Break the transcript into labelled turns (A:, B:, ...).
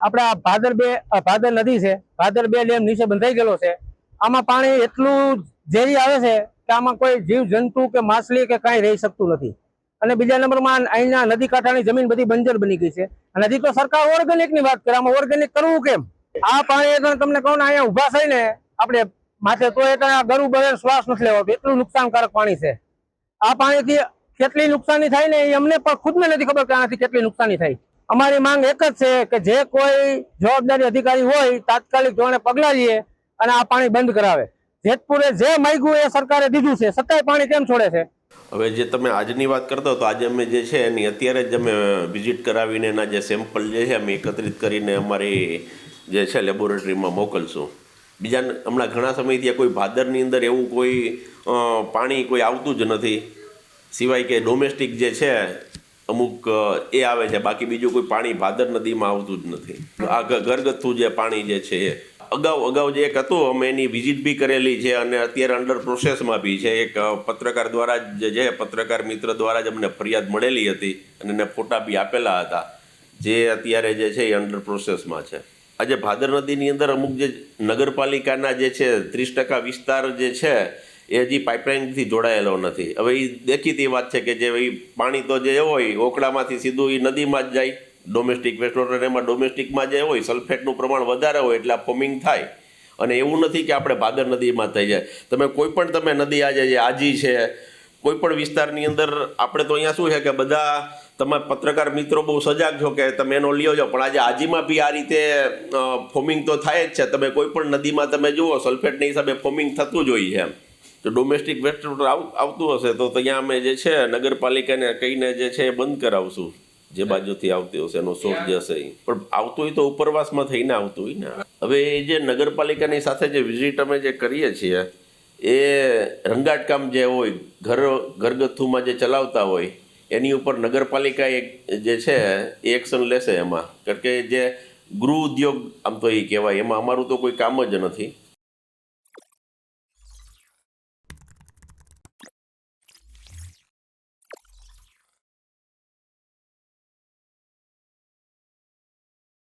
A: આપણે ભાદર બે ભાદર નદી છે, ભાદર બે ડેમ નીચે બંધાઈ ગયેલો છે. આમાં પાણી એટલું ઝેરી આવે છે કે આમાં કોઈ જીવ જંતુ કે માછલી કે કાંઈ રહી શકતું નથી. અને બીજા નંબરમાં અહીંના નદી કાંઠાની જમીન બધી બંજર બની ગઈ છે. અને હજી તો સરકાર ઓર્ગેનિકની વાત કરે, આમાં ઓર્ગેનિક કરવું કેમ? આ પાણી તમને કહું ને, અહીંયા ઊભા થઈને આપણે માથે તો ગરુ બગેર શ્વાસ નથી લેવાતો એટલું નુકસાનકારક પાણી છે. આ પાણીથી કેટલી નુકસાની થાય ને એ અમને પણ ખુદને નથી ખબર કે આનાથી કેટલી નુકસાની થાય. અમારી માંગ એક જ છે કે જે કોઈ જવાબદારી અધિકારી હોય, તાત્કાલિક ધોરણે પગલાં લઈએ અને આ પાણી બંધ કરાવે. જેતપુરે જે માગ્યું એ સરકારે દીધું છે. સત્તાએ પાણી કેમ છોડે છે?
B: હવે જે તમે આજની વાત કરતા તો આજે અમે જે છે એની અત્યારે જ અમે વિઝિટ કરાવીને એના જે સેમ્પલ જે છે અમે એકત્રિત કરીને અમારી જે છે લેબોરેટરીમાં મોકલશું. બીજા હમણાં ઘણા સમયથી કોઈ ભાદરની અંદર એવું કોઈ પાણી કોઈ આવતું જ નથી. સિવાય કે ડોમેસ્ટિક જે છે અમુક એ આવે છે, બાકી બીજું કોઈ પાણી ભાદર નદીમાં આવતું જ નથી. આ ઘરગથ્થું જે પાણી જે છે એ. અગાઉ અગાઉ જે એક હતું, અમે એની વિઝિટ બી કરેલી છે અને અત્યારે અંડર પ્રોસેસમાં બી છે. એક પત્રકાર દ્વારા જ જે પત્રકાર મિત્ર દ્વારા જ અમને ફરિયાદ મળેલી હતી અને એને ફોટા બી આપેલા હતા. જે અત્યારે જે છે એ અંડર પ્રોસેસમાં છે. આજે ભાદર નદીની અંદર અમુક જે નગરપાલિકાના જે છે, ત્રીસ ટકા વિસ્તાર જે છે એ હજી પાઇપલાઇનથી જોડાયેલો નથી. હવે એ દેખીતી વાત છે કે જે એ પાણી તો જે હોય, ઓકડામાંથી સીધું એ નદીમાં જ જાય. ડોમેસ્ટિક વેસ્ટ એમાં ડોમેસ્ટિકમાં જે હોય સલ્ફેટનું પ્રમાણ વધારે હોય એટલે આ ફોમિંગ થાય. અને એવું નથી કે આપણે ભાદર નદીમાં થઈ જાય. તમે કોઈ પણ તમે નદી આજે જે આજી છે, કોઈ પણ વિસ્તારની અંદર આપણે તો અહીંયા શું છે કે બધા તમે પત્રકાર મિત્રો બહુ સજાગ છો કે તમે એનો લ્યો છો પણ આજે આજીમાં બી આ રીતે ફોમિંગ તો થાય જ છે. તમે કોઈ પણ નદીમાં તમે જુઓ સલ્ફેટની હિસાબે ફોમિંગ થતું જ હોય છે એમ. તો ડોમેસ્ટિક વેસ્ટ આવતું હશે, તો ત્યાં અમે જે છે, નગરપાલિકાને કહીને જે છે એ બંધ કરાવશું. જે બાજુથી આવતી હશે, એનો શોધ જે હશે ઈ. પણ આવતું હોય તો ઉપરવાસમાં થઈને આવતું હોય ને. હવે એ જે નગરપાલિકાની સાથે જે વિઝિટ અમે જે કરીએ છીએ, એ રંગાટ કામ જે હોય, ઘર, ઘરગથ્થુમાં જે ચલાવતા હોય, એની ઉપર નગરપાલિકા એક જે છે, એ એક્શન લેશે એમાં. કારણ કે જે ગૃહ ઉદ્યોગ, આમ તો એ કહેવાય, એમાં અમારું તો કોઈ કામ જ નથી.